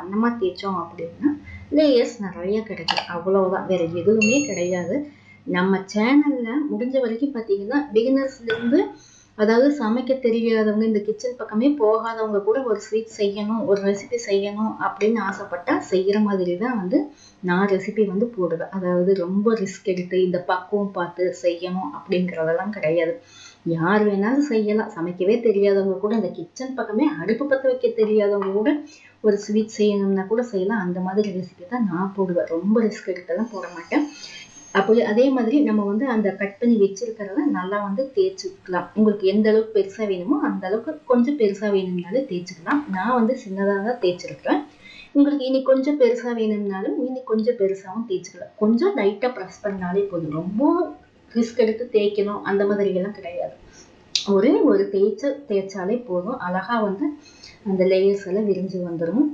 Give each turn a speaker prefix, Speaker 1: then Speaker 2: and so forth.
Speaker 1: கண்ணமாக தேய்ச்சோம் அப்படின்னா லேயர்ஸ் நிறைய கிடைக்கும். அவ்வளவுதான். வேற எதுவுமே கிடையாது. நம்ம சேனலில் முடிஞ்ச வரைக்கும் பார்த்தீங்கன்னா பிகினர்ஸ்லேருந்து அதாவது சமைக்க தெரியாதவங்க இந்த கிச்சன் பக்கமே போகாதவங்க கூட ஒரு ஸ்வீட் செய்யணும் ஒரு ரெசிபி செய்யணும் அப்படின்னு ஆசைப்பட்டா செய்கிற மாதிரி தான் வந்து நான் ரெசிபி வந்து போடுவேன். அதாவது ரொம்ப ரிஸ்க் எடுத்து இந்த பக்குவம் பார்த்து செய்யணும் அப்படிங்கிறதெல்லாம் கிடையாது. யார் வேணாலும் செய்யலாம். சமைக்கவே தெரியாதவங்க கூட இந்த கிச்சன் பக்கமே அடுப்பு பற்ற வைக்க தெரியாதவங்க கூட ஒரு ஸ்வீட் செய்யணும்னா கூட செய்யலாம். அந்த மாதிரி ரெசிபி தான் நான் போடுவேன். ரொம்ப ரிஸ்க் எடுத்தெல்லாம் போட மாட்டேன். அப்போ அதே மாதிரி நம்ம வந்து அந்த கட் பண்ணி வச்சிருக்கிறத நல்லா வந்து தேய்ச்சிக்கலாம். உங்களுக்கு எந்த அளவுக்கு பெருசாக வேணுமோ அந்த அளவுக்கு கொஞ்சம் பெருசாக வேணும்னாலும் தேய்ச்சிக்கலாம். நான் வந்து சின்னதாக தான் தேய்ச்சிருக்கிறேன். உங்களுக்கு இனி கொஞ்சம் பெருசாக வேணும்னாலும் இனி கொஞ்சம் பெருசாகவும் தேய்ச்சிக்கலாம். கொஞ்சம் லைட்டாக ப்ரெஸ் பண்ணாலே போதும். ரொம்ப ரிஸ்க் எடுத்து தேய்க்கணும் அந்த மாதிரியெல்லாம் கிடையாது. ஒரே ஒரு தேய்ச்ச தேய்ச்சாலே போதும். அழகாக வந்து அந்த லேயர்ஸ் எல்லாம் விரிஞ்சு வந்துடும்